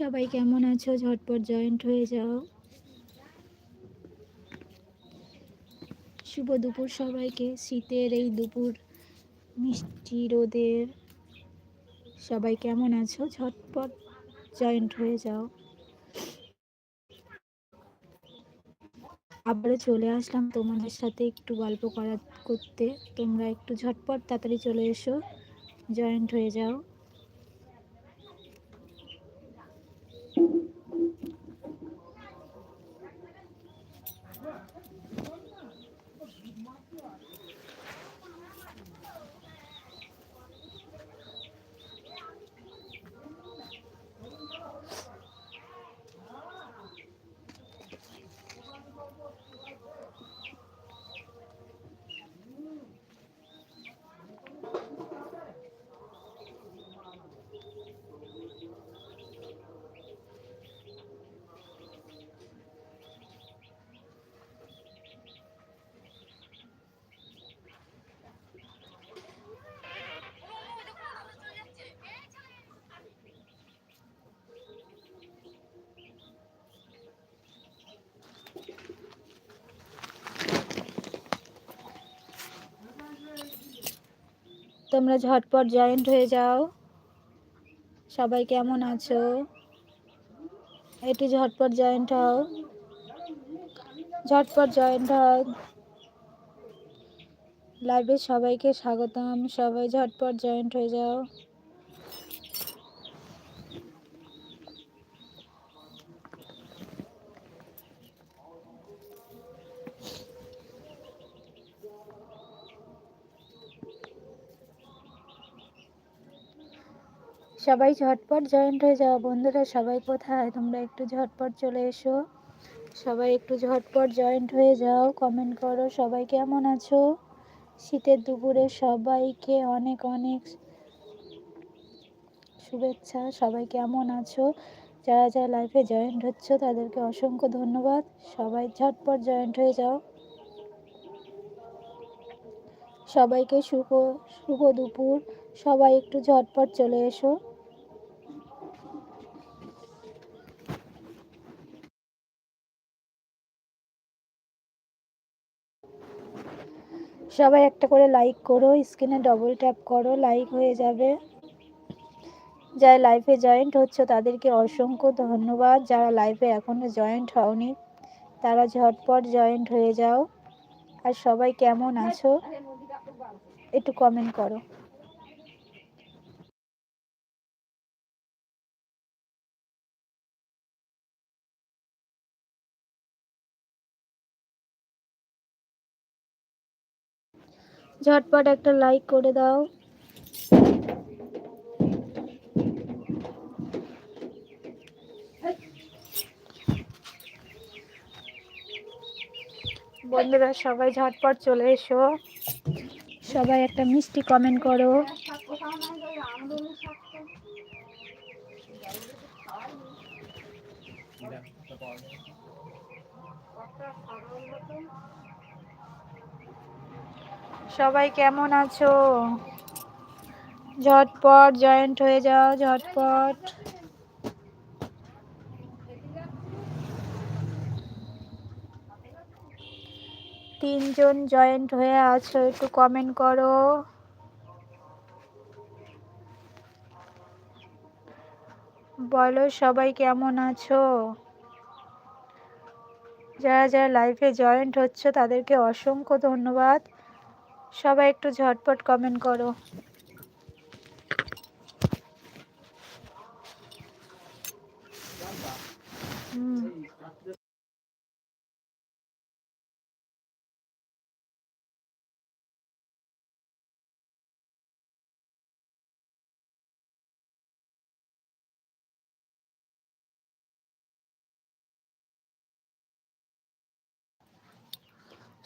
সবাই কেমন আছো? ঝটপট জয়েন্ট হয়ে যাও। শুভ দুপুর সবাইকে। শীতের এই দুপুর, মিষ্টি রোদের। সবাই কেমন আছো? ঝটপট জয়েন্ট হয়ে যাও। আবারও চলে আসলাম তোমাদের সাথে একটু গল্প করা করতে। তোমরা একটু ঝটপট তাড়াতাড়ি চলে এসো। জয়েন্ট হয়ে যাও। তোমরা ঝটপট জয়েন্ট হয়ে যাও। সবাই কেমন আছো? একটু ঝটপট জয়েন্ট হও। ঝটপট জয়েন্ট হও। লাইভে সবাইকে স্বাগতম। সবাই ঝটপট জয়েন্ট হয়ে যাও। সবাই ঝটপট জয়েন্ট হয়ে যাও। বন্ধুরা, সবাই কোথায়? তোমরা একটু ঝটপট চলে এসো। সবাই একটু ঝটপট জয়েন্ট হয়ে যাও। কমেন্ট করো, সবাই কেমন আছো? শীতের দুপুরে সবাইকে অনেক অনেক শুভেচ্ছা। সবাই কেমন আছো? যারা যারা লাইফে জয়েন্ট হচ্ছে, তাদেরকে অসংখ্য ধন্যবাদ। সবাই ঝটপট জয়েন্ট হয়ে যাও। সবাইকে শুভ শুভ দুপুর। সবাই একটু ঝটপট চলে এসো। সবাই একটা করে লাইক করো স্ক্রিনে ডবল ট্যাপ করো লাইক হয়ে যাবে। যারা লাইফে জয়েন্ট হচ্ছে তাদেরকে অসংখ্য ধন্যবাদ। যারা লাইফে এখনও জয়েন্ট হওনি, তারা ঝটপট জয়েন্ট হয়ে যাও। আর সবাই কেমন আছো, একটু কমেন্ট করো। ঝটপট একটা লাইক করে দাও। বন্ধুরা, সবাই ঝটপট চলে এসো। সবাই একটা মিষ্টি কমেন্ট করো। সবাই কেমন আছো? ঝটপট জয়েন্ট হয়ে যাও, ঝটপট। তিনজন জয়েন্ট হয়ে আছো, একটু কমেন্ট করো। বলো সবাই কেমন আছো? যারা যারা লাইফে জয়েন্ট হচ্ছে, তাদেরকে অসংখ্য ধন্যবাদ। সবাই একটু ঝটপট কমেন্ট করো। হুম।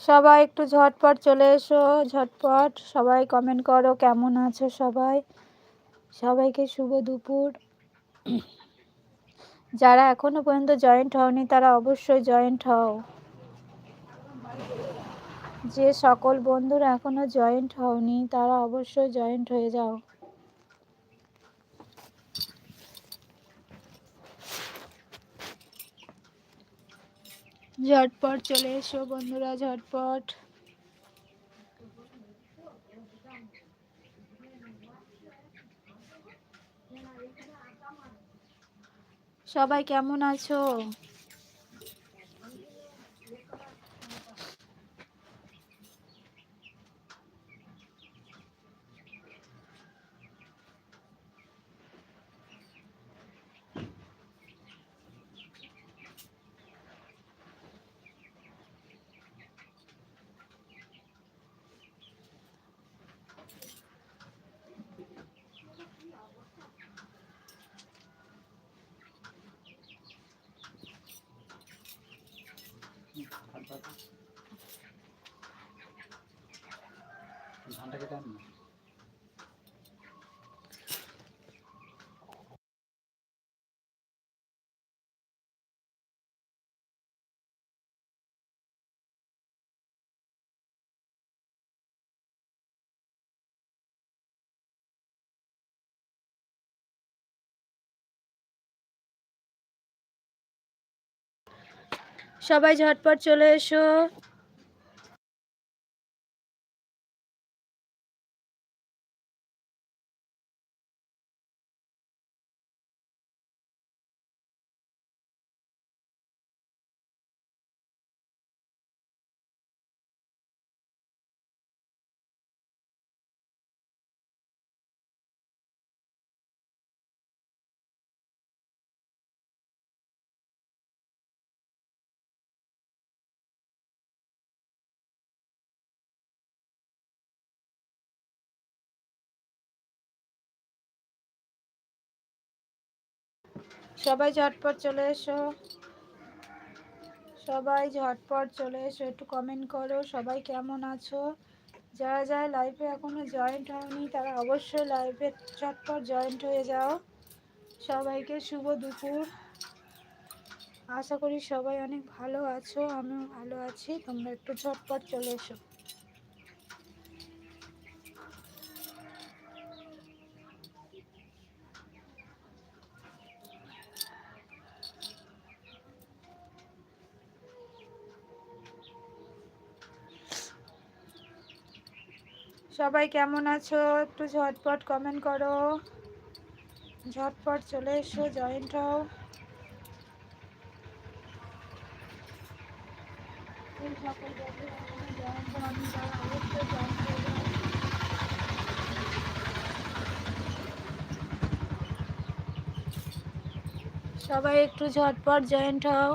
সবাই একটু ঝটপট চলে এসো, ঝটপট সবাই কমেন্ট করো কেমন আছো সবাই। সবাইকে শুভ দুপুর। যারা এখনও পর্যন্ত জয়েন্ট হওনি, তারা অবশ্যই জয়েন্ট হও। যে সকল বন্ধুরা এখনও জয়েন্ট হওনি, তারা অবশ্যই জয়েন্ট হয়ে যাও। ঝটপট চলে এসো বন্ধুরা ঝটপট। সবাই কেমন আছো? ধানটা কেটে আন। সবাই ঝটপট চলে এসো। সবাই ঝটপট চলে এসো। সবাই ঝটপট চলে এসো, একটু কমেন্ট করো, সবাই কেমন আছো? যারা যারা লাইভে এখনও জয়েন্ট হয়নি, তারা অবশ্যই লাইভে ঝটপট জয়েন্ট হয়ে যাও। সবাইকে শুভ দুপুর। আশা করি সবাই অনেক ভালো আছো, আমিও ভালো আছি, তোমরা একটু ঝটপট চলে এসো। সবাই কেমন আছো? একটু ঝটপট কমেন্ট করো। ঝটপট চলে এসো জয়েন্ট হও। সবাই একটু ঝটপট জয়েন্ট হও।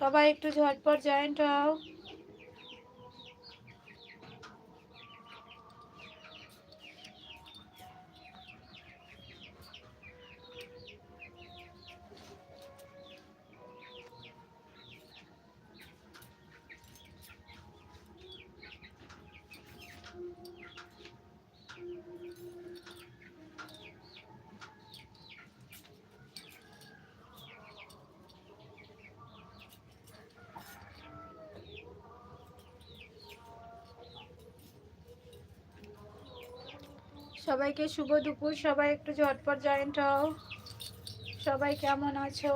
সবাই একটু ঝটপট জয়েন্ট হও সবাইকে শুভ দুপুর সবাই একটু ঝটপট জয়েন্ট হও। সবাই কেমন আছো?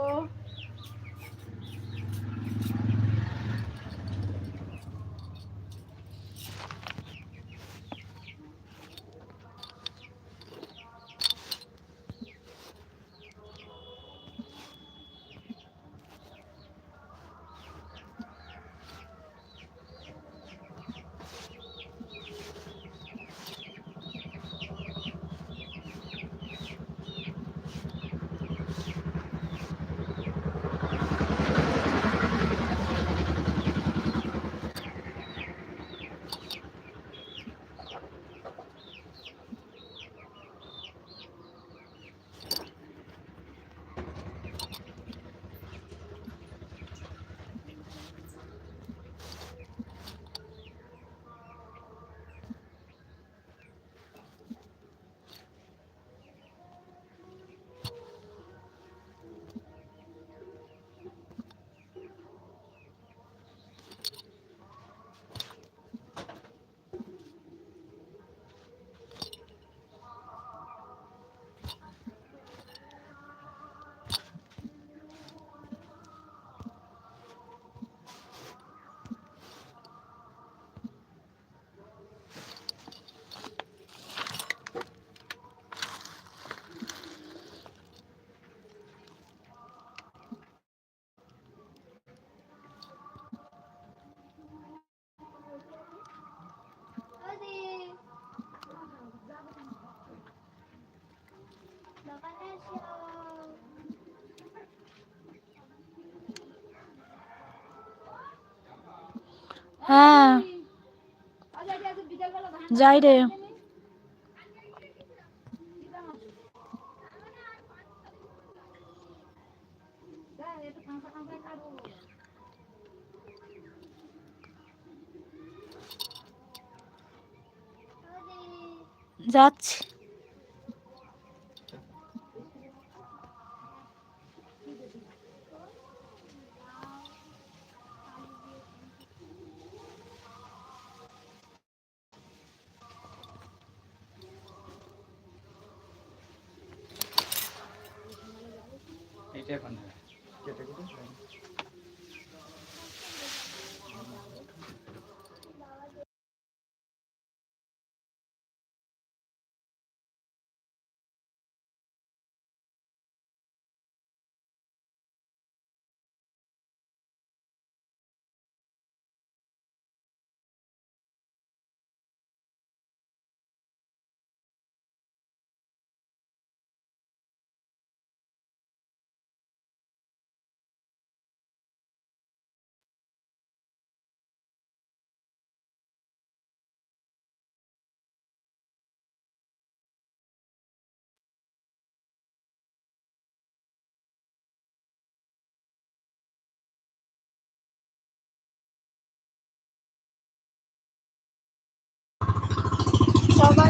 হ্যাঁ। যাই রে। যাচ্ছি।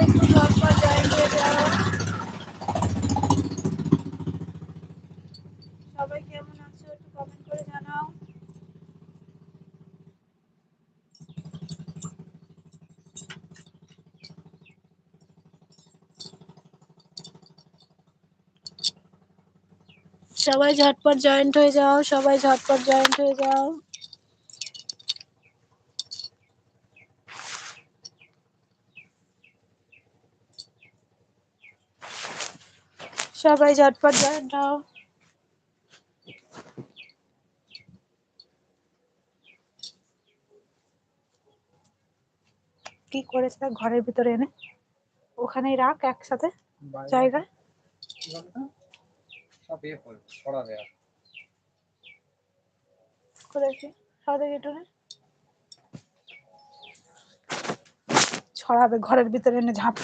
সবাই একটু ঝটপট জয়েন হয়ে যাও, সবাই কেমন আছো একটু কমেন্ট করে জানাও সবাই ঝটপট জয়েন্ট হয়ে যাও সবাই ঝটপট জয়েন্ট হয়ে যাও। সবাই ঝটপট হও কি করেছে ঘরের ভিতরে এনে? ওখানেই রাখ একসাথে জায়গায়। করেছি। ছড়াবে ঘরের ভিতরে এনে ঝাঁপ।